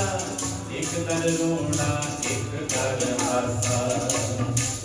ਤਮਾਸ਼ਾ ਇੱਕ ਦਰ ਰੋਣਾ ਇੱਕ ਦਰ ਹਾਸਾ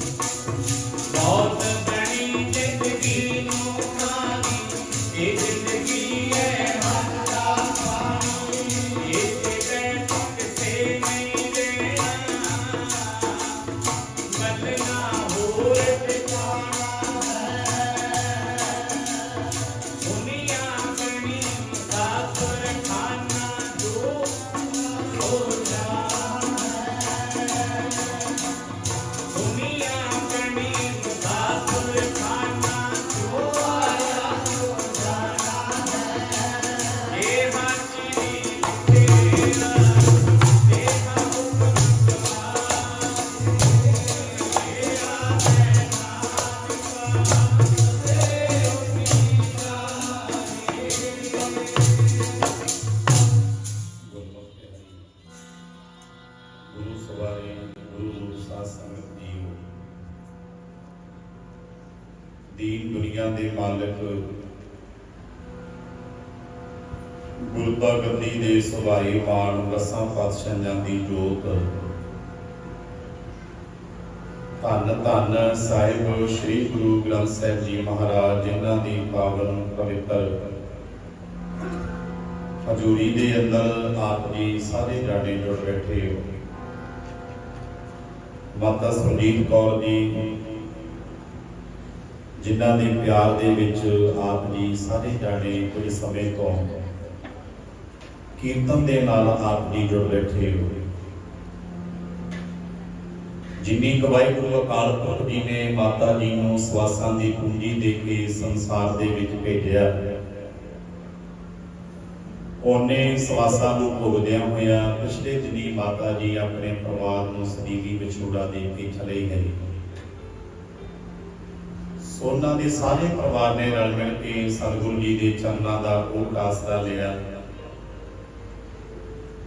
ਗੁਰੂ ਸਵਾਰੇ, ਗੁਰੂ ਗੁਰੂ ਸਾਧ ਸੰਗਤ ਜੀਓ ਦੀਨ ਦੁਨੀਆ ਦੇ ਮਾਲਕ ਗੁਰਤਾ ਗੱਦੀ ਦੇ ਸਵਾਰੀ ਮਾਨ ਰਸਾਂ ਪਾਤਸ਼ਾਹਾਂ ਦੀ ਜੋਤ। ਧੰਨ ਧੰਨ ਸਾਹਿਬ ਸ੍ਰੀ ਗੁਰੂ ਗ੍ਰੰਥ ਸਾਹਿਬ ਜੀ ਮਹਾਰਾਜ, ਜਿਨ੍ਹਾਂ ਦੀ ਪਾਵਨ ਪਵਿੱਤਰ ਹਜ਼ੂਰੀ ਦੇ ਅੰਦਰ ਆਪ ਜੀ ਸਾਰੇ ਜਾਣੇ ਜੁੜ ਬੈਠੇ ਹੋ। ਮਾਤਾ ਸੁਰਜੀਤ ਕੌਰ ਜੀ, ਜਿਨ੍ਹਾਂ ਦੇ ਪਿਆਰ ਦੇ ਵਿੱਚ ਆਪ ਜੀ ਸਾਰੇ ਜਾਣੇ ਕੁਝ ਸਮੇਂ ਤੋਂ ਕੀਰਤਨ ਦੇ ਨਾਲ ਆਪ ਜੀ ਜੁੜ ਬੈਠੇ ਹੋ। ਜਿੰਨੀ ਕਵਾਈ ਗੁਰੂ ਅਕਾਲ ਪੁਰਖ ਜੀ ਨੇ ਮਾਤਾ ਜੀ ਨੂੰ ਸਵਾਸਾਂ ਦੀ ਪੂੰਜੀ ਦੇ ਕੇ ਸੰਸਾਰ ਦੇ ਵਿੱਚ ਭੇਜਿਆ ਉਹਨੇ ਸਵਾਸਾਂ ਨੂੰ ਭੋਗਦਿਆਂ ਹੋਇਆਂ ਪਿਛਲੇ ਦਿਨੀ ਮਾਤਾ ਜੀ ਆਪਣੇ ਪਰਿਵਾਰ ਨੂੰ ਸਦੀਵੀ ਵਿਛੋੜਾ ਦੇ ਕੇ ਚਲੇ ਗਏ। ਸੋਨਾ ਦੇ ਸਾਰੇ ਪਰਿਵਾਰ ਨੇ ਰਲ ਮਿਲ ਕੇ ਸਤਿਗੁਰੂ ਜੀ ਦੇ ਚਰਨਾਂ ਦਾ ਓਟ ਆਸਰਾ ਲਿਆ।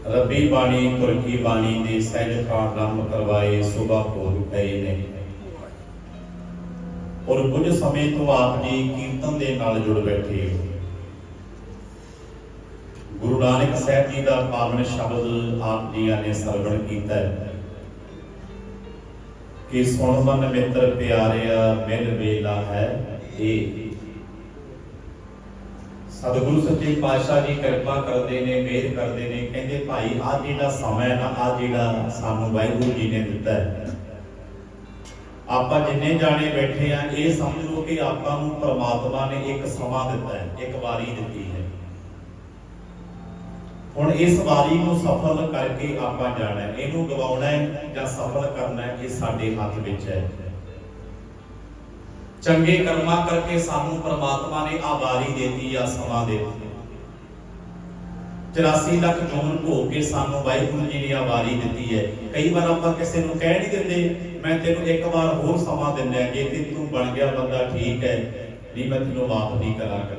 ਰੱਬੀ ਬਾਣੀ ਤੁਰਕੀ ਬਾਣੀ ਦੇ ਸਹਿਜ ਪਾਠ ਆਰੰਭ ਕਰਵਾਏ ਸੁਬਾ ਭੋਗ ਪਏ ਨੇ। ਔਰ ਕੁਝ ਸਮੇਂ ਤੋਂ ਆਪ ਜੀ ਕੀਰਤਨ ਦੇ ਨਾਲ ਜੁੜ ਬੈਠੇ ਹੋ। ਗੁਰੂ ਨਾਨਕ ਸਾਹਿਬ ਜੀ ਦਾ ਪਾਵਨ ਸ਼ਬਦ ਆਪ ਜੀਆਂ ਨੇ ਸਰਵਣ ਕੀਤਾ ਹੈ। ਕਿ ਸੁਣ ਮਨ ਮਿੱਤਰ ਪਿਆਰਿਆ, ਮਿਲ ਵੇਲਾ ਹੈ ਇਹ ਸਤਿਗੁਰੂ ਸੱਚੇ ਪਾਤਸ਼ਾਹ ਜੀ ਕਿਰਪਾ ਕਰਦੇ ਨੇ, ਮਿਹਰ ਕਰਦੇ ਨੇ, ਕਹਿੰਦੇ ਭਾਈ ਆ ਜਿਹੜਾ ਸਮਾਂ ਨਾ ਆ ਜਿਹੜਾ ਸਾਨੂੰ ਵਾਹਿਗੁਰੂ ਜੀ ਨੇ ਦਿੱਤਾ ਹੈ। ਆਪਾਂ ਜਿੰਨੇ ਜਾਣੇ ਬੈਠੇ ਆ, ਇਹ ਸਮਝ ਲਓ ਕਿ ਆਪਾਂ ਨੂੰ ਪ੍ਰਮਾਤਮਾ ਨੇ ਇੱਕ ਸਮਾਂ ਦਿੱਤਾ ਹੈ, ਇੱਕ ਵਾਰੀ ਦਿੱਤੀ ਹੈ। ਹੁਣ ਇਸ ਵਾਰੀ ਨੂੰ ਸਫਲ ਕਰਕੇ ਆਪਾਂ ਜਾਣਾ ਹੈ। ਇਹਨੂੰ ਗਵਾਉਣਾ ਹੈ ਜਾਂ ਸਫਲ ਕਰਨਾ ਹੈ, ਇਹ ਸਾਡੇ ਹੱਥ ਵਿੱਚ ਹੈ। ਚੰਗੇ ਕਰਮਾਂ ਕਰਕੇ ਸਾਨੂੰ ਪ੍ਰਮਾਤਮਾ ਨੇ ਆ ਵਾਰੀ ਦਿੱਤੀ ਆ ਸਮਾਂ ਦੇ 84 ਲੱਖ ਜੂਨ ਭੋਗ ਕੇ ਸਾਨੂੰ ਵਾਹਿਗੁਰੂ ਜੀ ਨੇ ਆ ਦਿੱਤੀ ਹੈ। ਕਈ ਵਾਰ ਆਪਾਂ ਕਿਸੇ ਨੂੰ ਕਹਿ ਨਹੀਂ ਦਿੰਦੇ, ਮੈਂ ਤੈਨੂੰ ਇੱਕ ਵਾਰ ਹੋਰ ਸਮਾਂ ਦਿੰਦਾ ਜੇ ਤੇ ਤੂੰ ਬਣ ਗਿਆ ਬੰਦਾ ਠੀਕ ਹੈ, ਨਹੀਂ ਮੈਂ ਤੈਨੂੰ ਮਾਫ ਨਹੀਂ ਕਰਾਂਗਾ।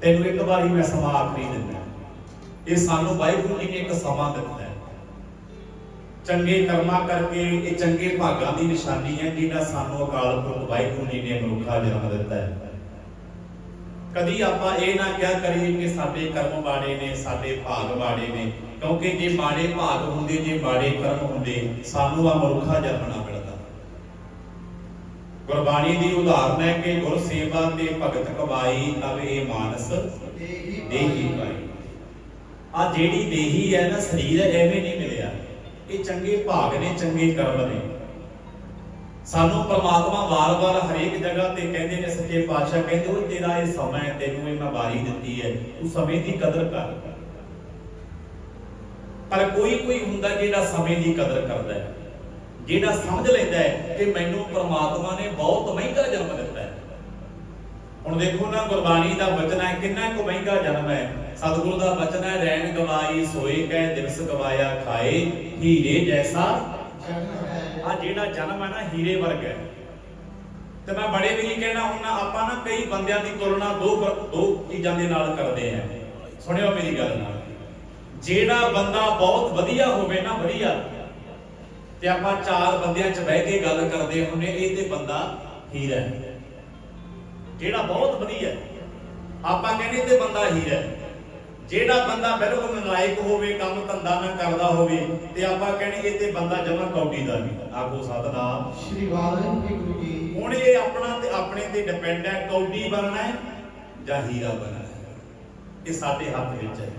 ਤੈਨੂੰ ਇੱਕ ਵਾਰ ਹੀ ਮੈਂ ਸਮਾਂ ਆਖਰੀ ਦਿੰਦਾ ਇਹ ਸਾਨੂੰ ਵਾਹਿਗੁਰੂ ਜੀ ਨੇ ਇੱਕ ਸਮਾਂ ਦਿੱਤਾ ਹੈ। ਚੰਗੇ ਕਰਮਾਂ ਕਰਕੇ ਇਹ ਚੰਗੇ ਭਾਗਾਂ ਦੀ ਨਿਸ਼ਾਨੀ ਹੈ ਜਿਹੜਾ ਸਾਨੂੰ ਅਕਾਲ ਪੁਰਖ ਵਾਹਿਗੁਰੂ ਜੀ ਨੇ ਮਨੁੱਖਾ ਜਨਮ ਦਿੱਤਾ ਹੈ। ਕਦੀ ਆਪਾਂ ਇਹ ਨਾ ਕਿਹਾ ਕਰੀਏ ਕਿ ਸਾਡੇ ਕਰਮ ਮਾੜੇ ਨੇ, ਸਾਡੇ ਭਾਗ ਮਾੜੇ ਨੇ, ਕਿਉਂਕਿ ਜੇ ਮਾੜੇ ਭਾਗ ਹੁੰਦੇ, ਜੇ ਮਾੜੇ ਕਰਮ ਹੁੰਦੇ, ਸਾਨੂੰ ਆ ਮਨੁੱਖਾ ਜਨਮ ਨਾ ਮਿਲਦਾ। ਗੁਰਬਾਣੀ ਦੀ ਉਦਾਹਰਨ ਹੈ ਕਿ ਗੁਰ ਸੇਵਾ ਤੇ ਭਗਤ ਕਮਾਈ, ਤਬ ਇਹ ਮਾਨਸ ਦੇਹੀ ਪਾਈ ਆ ਜਿਹੜੀ ਦੇਹੀ ਹੈ ਨਾ, ਸਰੀਰ ਹੈ ਐਵੇਂ ਨਹੀਂ ਮਿਲਿਆ। ਇਹ ਚੰਗੇ ਭਾਗ ਨੇ, ਚੰਗੇ ਕਰਮ ਨੇ। ਸਾਨੂੰ ਪ੍ਰਮਾਤਮਾ ਵਾਰ-ਵਾਰ ਹਰੇਕ ਜਗ੍ਹਾ ਤੇ ਕਹਿੰਦੇ ਨੇ, ਸੱਚੇ ਪਾਤਸ਼ਾਹ ਕਹਿੰਦੇ ਉਹ ਤੇਰਾ ਇਹ ਸਮਾਂ ਹੈ, ਤੈਨੂੰ ਇਹ ਮੈਂ ਵਾਰੀ ਦਿੱਤੀ ਹੈ। ਤੂੰ ਸਮੇਂ ਦੀ ਕਦਰ ਕਰ। ਪਰ ਕੋਈ ਕੋਈ ਹੁੰਦਾ ਜਿਹੜਾ ਸਮੇਂ ਦੀ ਕਦਰ ਕਰਦਾ ਹੈ। ਜਿਹੜਾ ਸਮਝ ਲੈਂਦਾ ਹੈ ਕਿ ਮੈਨੂੰ ਪ੍ਰਮਾਤਮਾ ਨੇ ਬਹੁਤ ਮਹਿੰਗਾ ਜਨਮ ਦਿੱਤਾ ਹੈ। ਹੁਣ ਦੇਖੋ ਨਾ, ਗੁਰਬਾਣੀ ਦਾ ਬਚਨ ਹੈ, ਕਿੰਨਾ ਕੁ ਮਹਿੰਗਾ ਜਨਮ ਹੈ। ਸਤਿਗੁਰੂ ਦਾ ਬਚਨ ਹੈ ਰੈਣ ਗਵਾਈ, ਸੋਏ ਕਹਿ ਦਿਵਸ ਗਵਾਇਆ ਖਾਏ, ਹੀਰੇ ਜੈਸਾ ਆ ਜਿਹੜਾ ਜਨਮ ਹੈ ਨਾ, ਹੀਰੇ ਵਰਗਾ ਹੈ। ਤੇ ਮੈਂ ਬੜੇ ਵੀ ਕਹਿਣਾ ਹੁੰਦਾ ਆਪਾਂ ਨਾ ਕਈ ਬੰਦਿਆਂ ਦੀ ਤੁਲਨਾ ਦੋ ਦੋ ਚੀਜ਼ਾਂ ਦੇ ਨਾਲ ਕਰਦੇ ਆ ਸੁਣਿਓ ਮੇਰੀ ਗੱਲ ਨਾਲ। ਜਿਹੜਾ ਬੰਦਾ ਬਹੁਤ ਵਧੀਆ ਹੋਵੇ ਨਾ, ਵਧੀਆ। ਤੇ ਆਪਾਂ ਚਾਰ ਬੰਦਿਆਂ 'ਚ ਬਹਿ ਕੇ ਗੱਲ ਕਰਦੇ ਹੁੰਨੇ ਇਹ ਤੇ ਬੰਦਾ ਹੀਰਾ ਹੈ। ਜਿਹੜਾ ਬਹੁਤ ਵਧੀਆ। ਆਪਾਂ ਕਹਿੰਦੇ ਤੇ ਬੰਦਾ ਹੀਰਾ ਹੈ। ਜਿਹੜਾ ਬੰਦਾ ਬਿਲਕੁਲ ਨਲਾਇਕ ਹੋਵੇ ਕੰਮ ਧੰਦਾ ਨਾ ਕਰਦਾ ਹੋਵੇ ਤੇ ਆਪਾਂ ਕਹਿੰਦੇ ਇਹ ਤੇ ਬੰਦਾ ਜਮਾ ਕੌਡੀ ਦਾ ਵੀ। ਆਖੋ ਸਤਨਾਮ। ਸ਼੍ਰੀ ਵਾਹਿਗੁਰੂ ਜੀ ਹੁਣ ਇਹ ਆਪਣਾ ਤੇ ਆਪਣੇ ਤੇ ਡਿਪੈਂਡ ਹੈ ਕੌਡੀ ਬਣਨਾ ਹੈ ਜਾਂ ਹੀਰਾ ਬਣਨਾ ਹੈ। ਇਹ ਸਾਡੇ ਹੱਥ ਵਿੱਚ ਹੈ।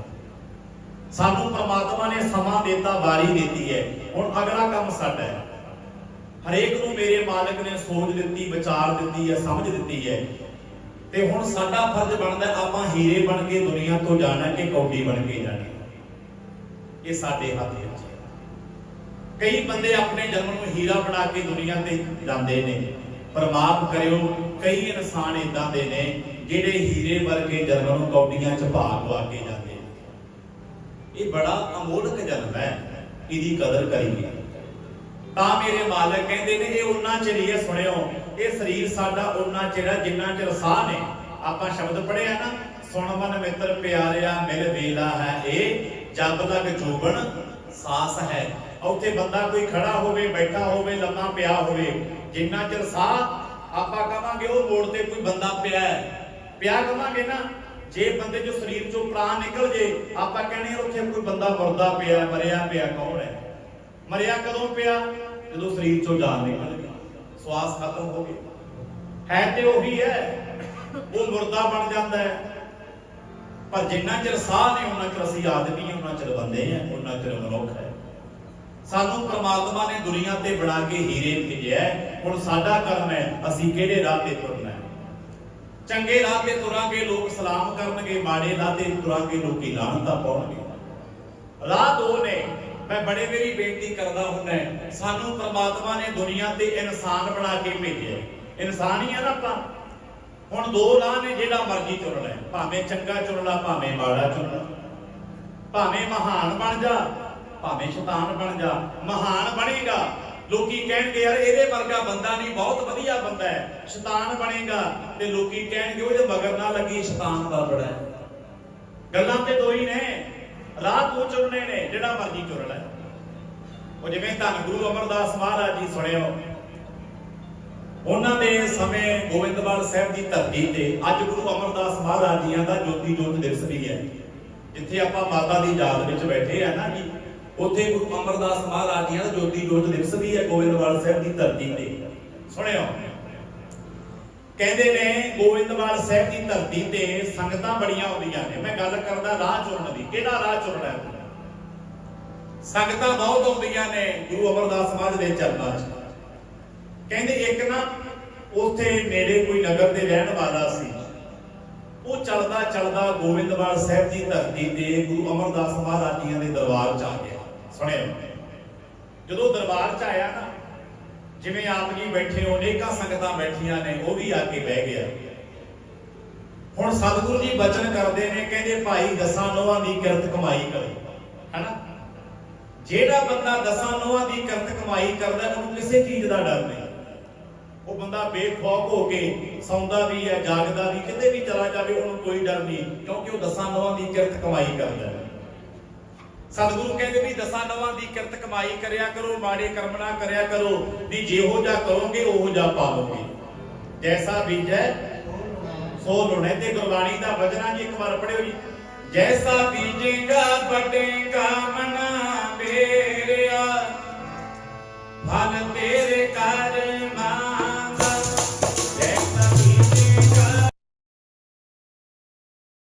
ਸਾਨੂੰ ਪ੍ਰਮਾਤਮਾ ਨੇ ਸਮਾਂ ਦਿੱਤਾ ਵਾਰੀ ਦਿੱਤੀ ਹੈ। ਹੁਣ ਅਗਲਾ ਕੰਮ ਸਾਡਾ ਹੈ। ਹਰੇਕ ਨੂੰ ਮੇਰੇ ਮਾਲਕ ਨੇ ਸੋਚ ਦਿੱਤੀ ਵਿਚਾਰ ਦਿੱਤੀ ਹੈ ਸਮਝ ਦਿੱਤੀ ਹੈ। ਤੇ ਹੁਣ ਸਾਡਾ ਫਰਜ਼ ਬਣਦਾ ਆਪਾਂ ਹੀਰੇ ਬਣ ਕੇ ਦੁਨੀਆ ਤੋਂ ਜਾਣਾ ਕਿ ਕੌਡੀ ਬਣ ਕੇ ਜਾਣਾ ਇਹ ਸਾਡੇ ਹੱਥ ਵਿੱਚ ਕਈ ਬੰਦੇ ਆਪਣੇ ਜਨਮ ਨੂੰ ਹੀਰਾ ਬਣਾ ਕੇ ਦੁਨੀਆ ਤੇ ਜਾਂਦੇ ਨੇ। ਪਰ ਮਾਫ ਕਰਿਓ, ਕਈ ਇਨਸਾਨ ਇਦਾਂ ਦੇ ਨੇ ਜਿਹੜੇ ਹੀਰੇ ਵਰਗੇ ਜਨਮ ਨੂੰ ਕੌਡੀਆਂ ਚ ਭਾਗ ਵਾ ਕੇ ਜਾਂਦੇ ਨੇ। ਇਹ ਬੜਾ ਅਮੋਲਕ ਜਨਮ ਹੈ। ਇਹਦੀ ਕਦਰ ਕਰੀਏ। ਤਾਂ ਮੇਰੇ ਮਾਲਕ ਕਹਿੰਦੇ ਨੇ, ਇਹ ਉਹਨਾਂ ਚਿਰ ਹੀ ਸੁਣਿਓ। ਇਹ ਸਰੀਰ ਸਾਡਾ ਉਹਨਾਂ ਚਿਰ ਜਿੰਨਾ ਚਿਰ ਸਾਹ ਨੇ। ਆਪਾਂ ਸ਼ਬਦ ਪੜਿਆ ਨਾ, ਸੁਣ ਮਨ ਮਿੱਤਰ ਪਿਆਰਿਆ, ਮਿਲ ਵੇਲਾ ਹੈ ਇਹ, ਜਬ ਤੱਕ ਜੋਬਨ ਸਾਸ ਹੈ। ਉੱਥੇ ਬੰਦਾ ਕੋਈ ਖੜਾ ਹੋਵੇ, ਬੈਠਾ ਹੋਵੇ, ਲੰਮਾ ਪਿਆ ਹੋਵੇ, ਜਿੰਨਾ ਚਿਰ ਸਾਹ ਆਪਾਂ ਕਹਾਂਗੇ ਉਹ ਮੋੜ ਤੇ ਕੋਈ ਬੰਦਾ ਪਿਆ ਹੈ। ਪਿਆ ਕਹਾਂਗੇ ਨਾ, ਜੇ ਬੰਦੇ ਜੋ ਸਰੀਰ ਚੋਂ ਪ੍ਰਾਣ ਨਿਕਲ ਜੇ, ਆਪਾਂ ਕਹਿੰਦੇ ਉੱਥੇ ਕੋਈ ਬੰਦਾ ਮਰਦਾ ਪਿਆ, ਮਰਿਆ ਪਿਆ ਕੌਣ ਹੈ? ਮਰਿਆ ਕਦੋਂ ਪਿਆ? ਜਦੋਂ ਸਰੀਰ ਚੋਂ ਜਾਨ ਨਿਕਲ ਗਈ। ਸਵਾਸ ਖਤਮ ਹੋ ਗਿਆ ਹੈ ਤੇ ਉਹੀ ਹੈ। ਉਹ ਮੁਰਦਾ ਬਣ ਜਾਂਦਾ ਹੈ। ਪਰ ਜਿੰਨਾ ਚਿਰ ਸਾਹ ਨੇ, ਉਹਨਾਂ ਚਿਰ ਅਸੀਂ ਆਦਮੀ ਹਾਂ, ਉਹਨਾਂ ਚਿਰ ਬੰਦੇ ਹਾਂ, ਉਹਨਾਂ ਚਿਰ ਮਨੁੱਖ ਹੈ। ਸਾਨੂੰ ਪ੍ਰਮਾਤਮਾ ਨੇ ਦੁਨੀਆ ਤੇ ਬਣਾ ਕੇ ਹੀਰੇ ਭੇਜਿਆ ਹੁਣ ਸਾਡਾ ਕਰਮ ਹੈ, ਅਸੀਂ ਕਿਹੜੇ ਰਾਹ ਤੇ ਤੁਰਨਾ ਹੈ? ਚੰਗੇ ਰਾਹ ਤੇ ਤੁਰਾਂਗੇ, ਲੋਕ ਸਲਾਮ ਕਰਨਗੇ, ਮਾੜੇ ਰਾਹ ਤੇ ਤੁਰਾਂਗੇ, ਲੋਕੀ ਲਾਹਨਤਾਂ ਪਾਉਣਗੇ। ਰਾਹ ਦੋ ਨੇ। ਮੈਂ ਬੜੇ ਮੇਰੀ ਬੇਨਤੀ ਕਰਦਾ ਹੁੰਦਾ ਸਾਨੂੰ ਪ੍ਰਮਾਤਮਾ ਨੇ ਦੁਨੀਆ ਤੇ ਇਨਸਾਨ ਬਣਾ ਕੇ ਭੇਜਿਆ ਇਨਸਾਨ ਹੀ ਆ ਨਾ ਆਪਾਂ। ਹੁਣ ਦੋ ਰਾਹ ਨੇ ਜਿਹੜਾ ਮਰਜ਼ੀ ਚੁਣ ਲੈ। ਭਾਵੇਂ ਚੰਗਾ ਚੁਣ ਲੈ, ਭਾਵੇਂ ਮਾੜਾ ਚੁਣ ਲੈ। ਭਾਵੇਂ ਮਹਾਨ ਬਣ ਜਾ, ਭਾਵੇਂ ਸ਼ੈਤਾਨ ਬਣ ਜਾ, ਮਹਾਨ ਬਣੇਗਾ। ਲੋਕੀ ਕਹਿਣਗੇ, ਯਾਰ, ਇਹਦੇ ਵਰਗਾ ਬੰਦਾ ਨਹੀਂ, ਬਹੁਤ ਵਧੀਆ ਬੰਦਾ ਹੈ। ਸ਼ੈਤਾਨ ਬਣੇਗਾ। ਤੇ ਲੋਕੀ ਕਹਿਣਗੇ ਉਹਦੇ ਮਗਰ ਨਾ ਲੱਗੀ, ਸ਼ੈਤਾਨ ਦਾ ਬੜਾ ਗੱਲਾਂ ਤੇ ਦੋ ਹੀ ਨੇ। ਰਾਹ ਤੂੰ ਚੁਣਨੇ ਨੇ, ਜਿਹੜਾ ਮਰਜ਼ੀ ਚੁਣ ਲੈ। ਉਹ ਜਿਵੇਂ ਧੰਨ ਗੁਰੂ ਅਮਰਦਾਸ ਮਹਾਰਾਜ ਜੀ ਸੁਣਿਓ, ਉਹਨਾਂ ਦੇ ਸਮੇਂ ਗੋਬਿੰਦਵਾਲ ਸਾਹਿਬ ਦੀ ਧਰਤੀ ਤੇ ਅੱਜ ਗੁਰੂ ਅਮਰਦਾਸ ਮਹਾਰਾਜ ਜੀਆਂ ਦਾ ਜੋਤੀ ਜੋਤ ਦਿਵਸ ਵੀ ਹੈ। ਜਿੱਥੇ ਆਪਾਂ ਮਾਤਾ ਦੀ ਯਾਦ ਵਿੱਚ ਬੈਠੇ ਆ ਨਾ ਜੀ, ਉੱਥੇ ਗੁਰੂ ਅਮਰਦਾਸ ਮਹਾਰਾਜ ਜੀਆਂ ਦਾ ਜੋਤੀ ਜੋਤ ਦਿਵਸ ਵੀ ਹੈ ਗੋਬਿੰਦਵਾਲ ਸਾਹਿਬ ਦੀ ਧਰਤੀ ਤੇ। ਸੁਣਿਓ। ਕਹਿੰਦੇ ਨੇ ਗੋਬਿੰਦਵਾਲ ਸਾਹਿਬ ਦੀ ਧਰਤੀ ਤੇ ਸੰਗਤਾਂ ਬੜੀਆਂ ਆਉਂਦੀਆਂ ਨੇ। ਮੈਂ ਗੱਲ ਕਰਦਾ ਰਾਹ ਚੁਣਨ ਦੀ। ਕਿਹੜਾ ਰਾਹ ਚੁਣਨਾ ਹੈ? ਸੰਗਤਾਂ ਬਹੁਤ ਆਉਂਦੀਆਂ ਨੇ ਗੁਰੂ ਅਮਰਦਾਸ ਮਹਾਰਾਜ ਦੇ ਚਰਨਾਂ 'ਚ। ਕਹਿੰਦੇ ਇੱਕ ਨਾ, ਉੱਥੇ ਨੇੜੇ ਕੋਈ ਨਗਰ ਦੇ ਰਹਿਣ ਵਾਲਾ ਸੀ। ਉਹ ਚਲਦਾ ਚਲਦਾ ਗੋਬਿੰਦਵਾਲ ਸਾਹਿਬ ਦੀ ਧਰਤੀ ਤੇ ਗੁਰੂ ਅਮਰਦਾਸ ਮਹਾਰਾਜ ਜੀਆਂ ਦੇ ਦਰਬਾਰ 'ਚ ਆ ਗਿਆ। ਸੁਣਿਓ। ਜਦੋਂ ਦਰਬਾਰ 'ਚ ਆਇਆ ਨਾ ਜਿਵੇਂ ਆਪ ਜੀ ਬੈਠੇ ਹੋ ਅਨੇਕਾਂ ਸੰਗਤਾਂ ਬੈਠੀਆਂ ਨੇ, ਉਹ ਵੀ ਆ ਕੇ ਬਹਿ ਗਿਆ। ਹੁਣ ਸਤਿਗੁਰੂ ਜੀ ਬਚਨ ਕਰਦੇ ਨੇ, ਕਹਿੰਦੇ, ਭਾਈ, ਦਸਾਂ ਨੋਹਾਂ ਦੀ ਕਿਰਤ ਕਮਾਈ ਕਰੇ। ਹੈਨਾ? ਜਿਹੜਾ ਬੰਦਾ ਦਸਾਂ ਨੋਹਾਂ ਦੀ ਕਿਰਤ ਕਮਾਈ ਕਰਦਾ, ਉਹਨੂੰ ਕਿਸੇ ਚੀਜ਼ ਦਾ ਡਰ ਨਹੀਂ। ਉਹ ਬੰਦਾ ਬੇਖੌਫ ਹੋ ਕੇ ਸੌਂਦਾ ਵੀ ਹੈ, ਜਾਗਦਾ ਵੀ, ਕਿਤੇ ਵੀ ਚਲਾ ਜਾਵੇ, ਉਹਨੂੰ ਕੋਈ ਡਰ ਨਹੀਂ, ਕਿਉਂਕਿ ਉਹ ਦਸਾਂ ਨੋਹਾਂ ਦੀ ਕਿਰਤ ਕਮਾਈ ਕਰਦਾ ਹੈ। ਸਤਿਗੁਰੂ ਕਹਿੰਦੇ ਵੀ ਦਸਾਂ ਨਵਾਂ ਦੀ ਕਿਰਤ ਕਮਾਈ ਕਰਿਆ ਕਰੋ, ਮਾੜੇ ਕਰਮ ਨਾ ਕਰਿਆ ਕਰੋ। ਵੀ ਜਿਹੋ ਜਾ ਕਰੋਗੇ, ਉਹੋ ਜਾ ਪਾਵੋਗੇ। ਜੈਸਾ ਬੀਜੈ, ਸੋ ਲੋਣੇ ਤੇ ਗੁਰਬਾਣੀ ਦਾ ਵਚਨਾ ਜੀ, ਇੱਕ ਵਾਰ ਪੜਿਓ ਜੀ। ਜੈਸਾ ਬੀਜੇਗਾ, ਵੱਡੇਗਾ ਮਨਾ, ਮੇਰਿਆ। ਫਲ ਤੇਰੇ ਕਰ